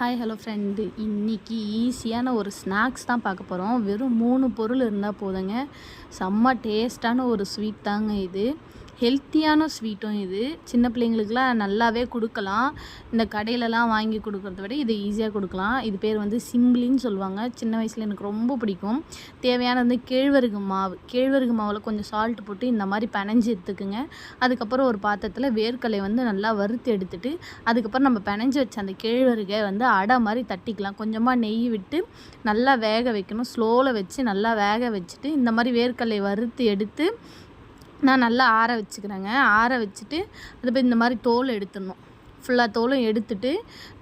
Hi hello friend இன்றைக்கி ஈஸியான ஒரு ஸ்நாக்ஸ் தான் பார்க்க போகிறோம் வெறும் மூணு பொருள் இருந்தால் போதுங்க. செம்ம டேஸ்டான ஒரு ஸ்வீட் தாங்க இது. ஹெல்த்தியான ஸ்வீட்டும் இது. சின்ன பிள்ளைங்களுக்குலாம் நல்லாவே கொடுக்கலாம். இந்த கடையிலலாம் வாங்கி கொடுக்குறத விட இதை ஈஸியாக கொடுக்கலாம். இது பேர் வந்து சிம்பிளின்னு சொல்லுவாங்க. சின்ன வயசில் எனக்கு ரொம்ப பிடிக்கும். தேவையான வந்து கேழ்வரகு மாவு. கேழ்வரகு மாவில் கொஞ்சம் சால்ட் போட்டு இந்த மாதிரி பனைஞ்சு எடுத்துக்குங்க. அதுக்கப்புறம் ஒரு பாத்திரத்தில் வேர்க்கலை வந்து நல்லா வறுத்து எடுத்துட்டு அதுக்கப்புறம் நம்ம பனைஞ்சு வச்ச அந்த கேழ்வரகை வந்து அடை மாதிரி தட்டிக்கலாம். கொஞ்சமாக நெய் விட்டு நல்லா வேக வைக்கணும். ஸ்லோவில் வச்சு நல்லா வேக வச்சுட்டு இந்த மாதிரி வேர்க்கலை வறுத்து எடுத்து நான் நல்லா ஆற வச்சுக்கிறேங்க. ஆற வச்சுட்டு அது போய் இந்த மாதிரி தோல் எடுத்துடணும். ஃபுல்லாக தோலும் எடுத்துட்டு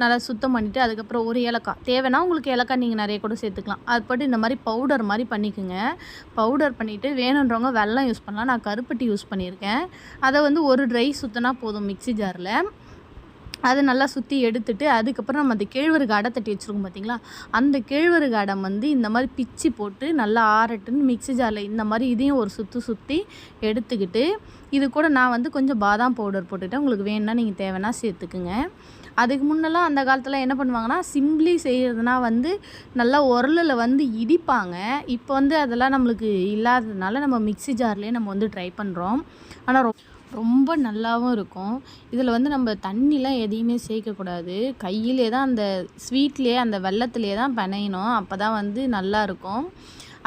நல்லா சுத்தம் பண்ணிவிட்டு அதுக்கப்புறம் ஒரு ஏலக்காய். தேவைன்னா உங்களுக்கு ஏலக்காய் நீங்கள் நிறைய கூட சேர்த்துக்கலாம். அது போட்டு இந்த மாதிரி பவுடர் மாதிரி பண்ணிக்கோங்க. பவுடர் பண்ணிவிட்டு வேணுன்றவங்க வெள்ளம் யூஸ் பண்ணலாம். நான் கருப்பட்டி யூஸ் பண்ணியிருக்கேன். அதை வந்து ஒரு ட்ரை சுற்றினா போதும் மிக்சி ஜாரில் அதை நல்லா சுற்றி எடுத்துட்டு அதுக்கப்புறம் நம்ம அந்த கேழ்வரகு அடை தட்டி வச்சுருக்கோம் பார்த்தீங்களா அந்த கேழ்வரகு அடம் வந்து இந்த மாதிரி பிச்சு போட்டு நல்லா ஆறட்டுன்னு மிக்சி ஜாரில் இந்த மாதிரி இதையும் ஒரு சுற்றி சுற்றி எடுத்துக்கிட்டு இது கூட நான் வந்து கொஞ்சம் பாதாம் பவுடர் போட்டுவிட்டேன் உங்களுக்கு வேணுன்னா நீங்கள் தேவைன்னா சேர்த்துக்குங்க. அதுக்கு முன்னெல்லாம் அந்த காலத்தில் என்ன பண்ணுவாங்கன்னா சிம்பிளி செய்கிறதுனா வந்து நல்லா உரலில் வந்து இடிப்பாங்க. இப்போ வந்து அதெல்லாம் நம்மளுக்கு இல்லாததுனால நம்ம மிக்சி ஜார்லேயே நம்ம வந்து ட்ரை பண்ணுறோம் ஆனால் ரொம்ப ரொம்ப நல்லாவும் இருக்கும். இதில் வந்து நம்ம தண்ணிலாம் எதையுமே சேர்க்கக்கூடாது கையிலே தான் அந்த ஸ்வீட்லேயே அந்த வெள்ளத்துலேயே தான் பிணையணும் அப்போ தான் வந்து நல்லாயிருக்கும்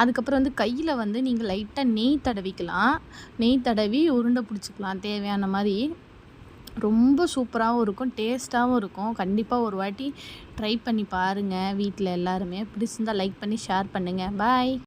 அதுக்கப்புறம் வந்து கையில் வந்து நீங்கள் லைட்டாக நெய் தடவிக்கலாம். நெய் தடவி உருண்டை பிடிச்சிக்கலாம். தேவையான மாதிரி. ரொம்ப சூப்பராகவும் இருக்கும். டேஸ்ட்டாகவும் இருக்கும். கண்டிப்பாக ஒரு வாட்டி ட்ரை பண்ணி பாருங்கள் வீட்டில் எல்லாருமே. பிடிச்சிருந்தால் லைக் பண்ணி ஷேர் பண்ணுங்கள் பாய்.